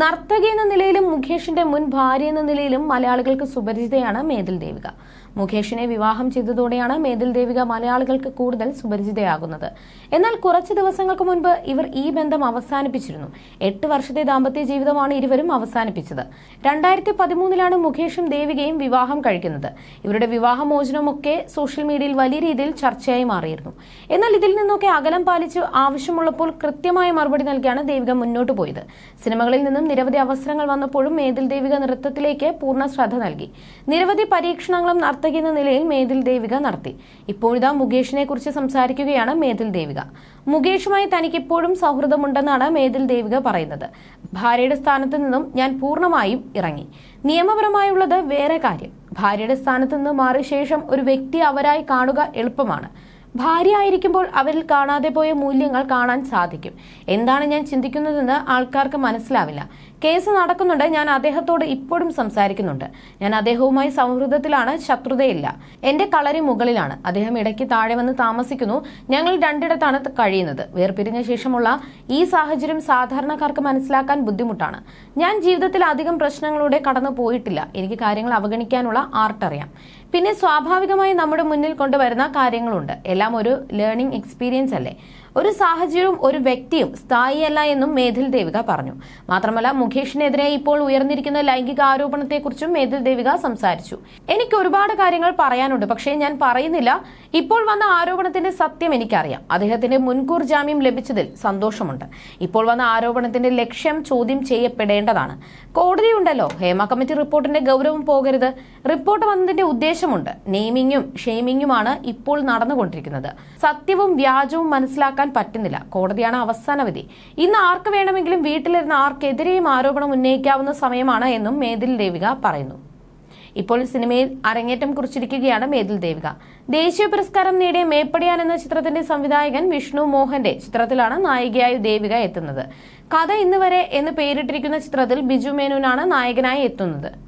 നർത്തകി എന്ന നിലയിലും മുഖേഷിന്റെ മുൻ ഭാര്യ എന്ന നിലയിലും മലയാളികൾക്ക് സുപരിചിതയാണ് മേതിൽ ദേവിക. മുഖേഷിനെ വിവാഹം ചെയ്തതോടെയാണ് മേതിൽ ദേവിക മലയാളികൾക്ക് കൂടുതൽ സുപരിചിതയാകുന്നത്. എന്നാൽ കുറച്ച് ദിവസങ്ങൾക്ക് മുൻപ് ഇവർ ഈ ബന്ധം അവസാനിപ്പിച്ചിരുന്നു. എട്ട് വർഷത്തെ ദാമ്പത്യ ജീവിതമാണ് ഇരുവരും അവസാനിപ്പിച്ചത്. രണ്ടായിരത്തി പതിമൂന്നിലാണ് മുഖേഷും ദേവികയും വിവാഹം കഴിക്കുന്നത്. ഇവരുടെ വിവാഹമോചനമൊക്കെ സോഷ്യൽ മീഡിയയിൽ വലിയ രീതിയിൽ ചർച്ചയായി മാറിയിരുന്നു. എന്നാൽ ഇതിൽ നിന്നൊക്കെ അകലം പാലിച്ച് ആവശ്യമുള്ളപ്പോൾ കൃത്യമായ മറുപടി നൽകിയാണ് ദേവിക മുന്നോട്ട് പോയത്. സിനിമകളിൽ നിന്നും നിരവധി അവസരങ്ങൾ വന്നപ്പോഴും മേതിൽ ദേവിക നൃത്തത്തിലേക്ക് പൂർണ ശ്രദ്ധ നൽകി. നിരവധി പരീക്ഷണങ്ങളും നർത്തകി എന്ന നിലയിൽ മേതിൽ ദേവിക നടത്തി. ഇപ്പോഴിതാ മുകേഷിനെ കുറിച്ച് സംസാരിക്കുകയാണ് മേതിൽ ദേവിക. മുകേഷുമായി തനിക്കിപ്പോഴും സൗഹൃദമുണ്ടെന്നാണ് മേതിൽ ദേവിക പറയുന്നത്. ഭാര്യയുടെ സ്ഥാനത്ത് നിന്നും ഞാൻ പൂർണമായും ഇറങ്ങി. നിയമപരമായുള്ളത് വേറെ കാര്യം. ഭാര്യയുടെ സ്ഥാനത്ത് നിന്ന് മാറിയ ശേഷം ഒരു വ്യക്തി അവരായി കാണുക എളുപ്പമാണ്. ഭാര്യ ആയിരിക്കുമ്പോൾ അവരിൽ കാണാതെ പോയ മൂല്യങ്ങൾ കാണാൻ സാധിക്കും. എന്താണ് ഞാൻ ചിന്തിക്കുന്നതെന്ന് ആൾക്കാർക്ക് മനസ്സിലാവില്ല. കേസ് നടക്കുന്നുണ്ട്. ഞാൻ അദ്ദേഹത്തോട് ഇപ്പോഴും സംസാരിക്കുന്നുണ്ട്. ഞാൻ അദ്ദേഹവുമായി സൗഹൃദത്തിലാണ്. ശത്രുതയില്ല. എന്റെ കളരി മുകളിലാണ്. അദ്ദേഹം ഇടയ്ക്ക് താഴെ വന്ന് താമസിക്കുന്നു. ഞങ്ങൾ രണ്ടിടത്താണ് കഴിയുന്നത്. വേർപിരിഞ്ഞ ശേഷമുള്ള ഈ സാഹചര്യം സാധാരണക്കാർക്ക് മനസ്സിലാക്കാൻ ബുദ്ധിമുട്ടാണ്. ഞാൻ ജീവിതത്തിൽ അധികം പ്രശ്നങ്ങളിലൂടെ കടന്നു പോയിട്ടില്ല. എനിക്ക് കാര്യങ്ങൾ അവഗണിക്കാനുള്ള ആർട്ടറിയാം. പിന്നെ സ്വാഭാവികമായി നമ്മുടെ മുന്നിൽ കൊണ്ടുവരുന്ന കാര്യങ്ങളുണ്ട്. എല്ലാം ഒരു ലേണിംഗ് എക്സ്പീരിയൻസ് അല്ലേ? ഒരു സാഹചര്യവും ഒരു വ്യക്തിയും സ്ഥായിയല്ല എന്നും മേധിൽ ദേവിക പറഞ്ഞു. മാത്രമല്ല മുഖേഷിനെതിരെ ഇപ്പോൾ ഉയർന്നിരിക്കുന്ന ലൈംഗിക ആരോപണത്തെക്കുറിച്ചും മേധിൽ ദേവിക സംസാരിച്ചു. എനിക്ക് ഒരുപാട് കാര്യങ്ങൾ പറയാനുണ്ട് പക്ഷേ ഞാൻ പറയുന്നില്ല. ഇപ്പോൾ വന്ന ആരോപണത്തിന്റെ സത്യം എനിക്കറിയാം. അദ്ദേഹത്തിന്റെ മുൻകൂർ ജാമ്യം ലഭിച്ചതിൽ സന്തോഷമുണ്ട്. ഇപ്പോൾ വന്ന ആരോപണത്തിന്റെ ലക്ഷ്യം ചോദ്യം ചെയ്യപ്പെടേണ്ടതാണ്. കോടതിയുണ്ടല്ലോ ഹേമ കമ്മിറ്റി റിപ്പോർട്ടിന്റെ ഗൗരവം പോകരുത്. റിപ്പോർട്ട് വന്നതിന്റെ ഉദ്ദേശമുണ്ട്. നെയ്മിങ്ങും ഷെയ്മിങ്ങുമാണ് ഇപ്പോൾ നടന്നുകൊണ്ടിരിക്കുന്നത്. സത്യവും വ്യാജവും മനസ്സിലാക്കാൻ പറ്റുന്നില്ല. കോടതിയാണ് അവസാന വിധി. ഇന്ന് ആർക്ക് വേണമെങ്കിലും വീട്ടിലിരുന്ന് ആർക്കെതിരെയും ആരോപണം ഉന്നയിക്കാവുന്ന സമയമാണ് എന്നും മേതിൽ ദേവിക പറയുന്നു. ഇപ്പോൾ സിനിമയിൽ അരങ്ങേറ്റം കുറിച്ചിരിക്കുകയാണ് മേതിൽ ദേവിക. ദേശീയ പുരസ്കാരം നേടിയ മേപ്പടിയാൻ എന്ന ചിത്രത്തിന്റെ സംവിധായകൻ വിഷ്ണു മോഹന്റെ ചിത്രത്തിലാണ് നായികയായി ദേവിക എത്തുന്നത്. കഥ ഇന്ന് വരെ എന്ന് പേരിട്ടിരിക്കുന്ന ചിത്രത്തിൽ ബിജു മേനോനാണ് നായകനായി എത്തുന്നത്.